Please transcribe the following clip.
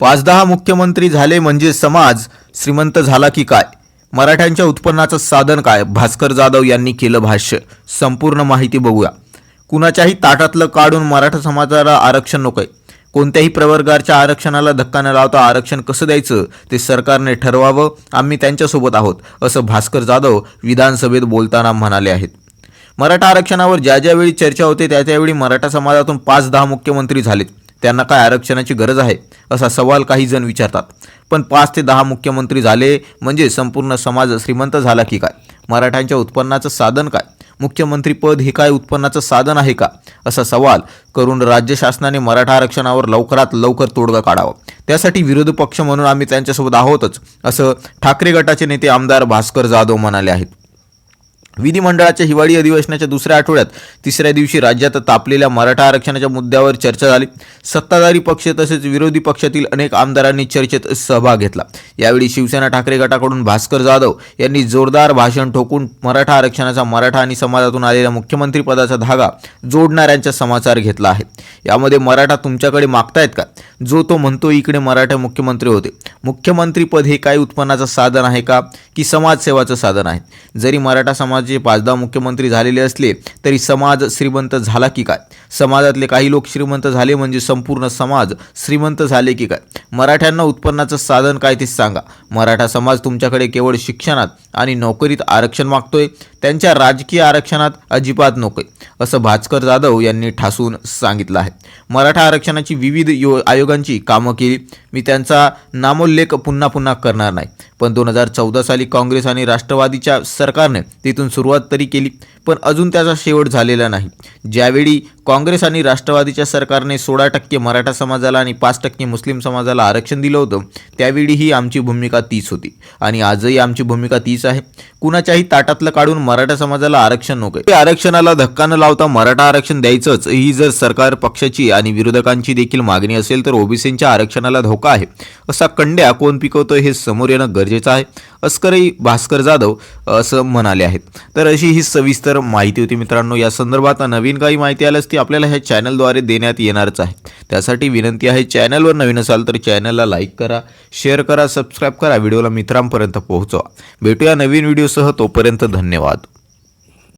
पाच दहा मुख्यमंत्री झाले म्हणजे समाज श्रीमंत झाला की काय? मराठ्यांच्या उत्पन्नाचं साधन काय? भास्कर जाधव यांनी केलं भाष्य. संपूर्ण माहिती बघूया. कुणाच्याही ताटातलं काढून मराठा समाजाला आरक्षण नकोय. कोणत्याही प्रवर्गाच्या आरक्षणाला धक्का न लावता आरक्षण कसं द्यायचं? ते सरकारने ठरवावं. आम्ही त्यांच्यासोबत आहोत असं भास्कर जाधव विधानसभेत बोलताना म्हणाले आहेत. मराठा आरक्षणावर ज्या ज्यावेळी चर्चा होते त्या त्यावेळी मराठा समाजातून पाच दहा मुख्यमंत्री झालेत. त्यांना काय आरक्षणाची गरज आहे असा सवाल काही जण विचारतात. पण पाच ते दहा मुख्यमंत्री झाले म्हणजे संपूर्ण समाज श्रीमंत झाला की काय? मराठ्यांच्या उत्पन्नाचं साधन काय? मुख्यमंत्रीपद हे काय उत्पन्नाचं साधन आहे का? असा सवाल करून राज्य शासनाने मराठा आरक्षणावर लवकरात लवकर तोडगा काढावा. त्यासाठी विरोधी पक्ष म्हणून आम्ही त्यांच्यासोबत आहोतच असं ठाकरे गटाचे नेते आमदार भास्कर जाधव म्हणाले आहेत. विधिमंडळाच्या हिवाळी अधिवेशनाच्या दुसऱ्या आठवड्यात तिसऱ्या दिवशी राज्यात तापलेल्या मराठा आरक्षणाच्या मुद्द्यावर चर्चा झाली. सत्ताधारी पक्ष तसेच विरोधी पक्षातील अनेक आमदारांनी चर्चेत सहभाग घेतला. यावेळी शिवसेना ठाकरे गटाकडून भास्कर जाधव यांनी जोरदार भाषण ठोकून मराठा आरक्षणाचा मराठा आणि समाजातून आलेल्या मुख्यमंत्रीपदाचा धागा जोडणाऱ्यांचा समाचार घेतला आहे. यामध्ये मराठा तुमच्याकडे मागतायत का? जो तो म्हणतो इकडे मराठा मुख्यमंत्री होते. मुख्यमंत्रीपद हे काय उत्पन्नाचं साधन आहे का? की समाजसेवाचं साधन आहे. जरी मराठा समाजाचे पाच दहा मुख्यमंत्री झालेले असले तरी समाज श्रीमंत झाला की काय? समाजातले काही लोक श्रीमंत झाले म्हणजे संपूर्ण समाज श्रीमंत झाले की काय? मराठ्यांना उत्पन्नाचं साधन काय ते सांगा. मराठा समाज तुमच्याकडे केवळ शिक्षणात आणि नोकरीत आरक्षण मागतोय त्यांच्या राजकीय आरक्षणात अजिबात नकोय असं भास्कर जाधव यांनी ठासून सांगितलं आहे. मराठा आरक्षणाची विविध यो आयोगांची कामं केली. मी त्यांचा नामोल्लेख पुन्हा पुन्हा करणार नाही. पण दोन हजार चौदा साली काँग्रेस आणि राष्ट्रवादीच्या सरकारने तिथून सुरुवात तरी केली पण अजून त्याचा शेवट झालेला नाही. ज्यावेळी काँग्रेस आणि राष्ट्रवादीच्या सरकारने सोळा टक्के मराठा समाजाला आणि पाच टक्के मुस्लिम समाजाला आरक्षण दिलं होतं त्यावेळीही आमची भूमिका तीच होती. आणि आजही आमची भूमिका तीच आहे. कुणाच्याही ताटातलं काढून मराठा समाजाला आरक्षण नको. आरक्षणाला धक्का न लावता मराठा आरक्षण द्यायचंच ही जर सरकार पक्षाची आणि विरोधकांची देखील मागणी असेल तर ओबीसींच्या आरक्षणाला धोका आहे. असा कंड्या कोण पिकवतोय हे समोर येणं गरजेचं आहे. अस्करही भास्कर जाधव असं म्हणाले आहेत. तर अशी ही सविस्तर माहिती होती मित्रांनो. या संदर्भात नवीन काही माहिती आल्यास ती आपल्याला ह्या चॅनलद्वारे देण्यात येणारच आहे. त्यासाठी विनंती आहे चॅनलवर नवीन असाल तर चॅनलला लाईक करा शेअर करा सबस्क्राईब करा. व्हिडिओला मित्रांपर्यंत पोहोचवा. भेटूया नवीन व्हिडिओसह. तोपर्यंत धन्यवाद.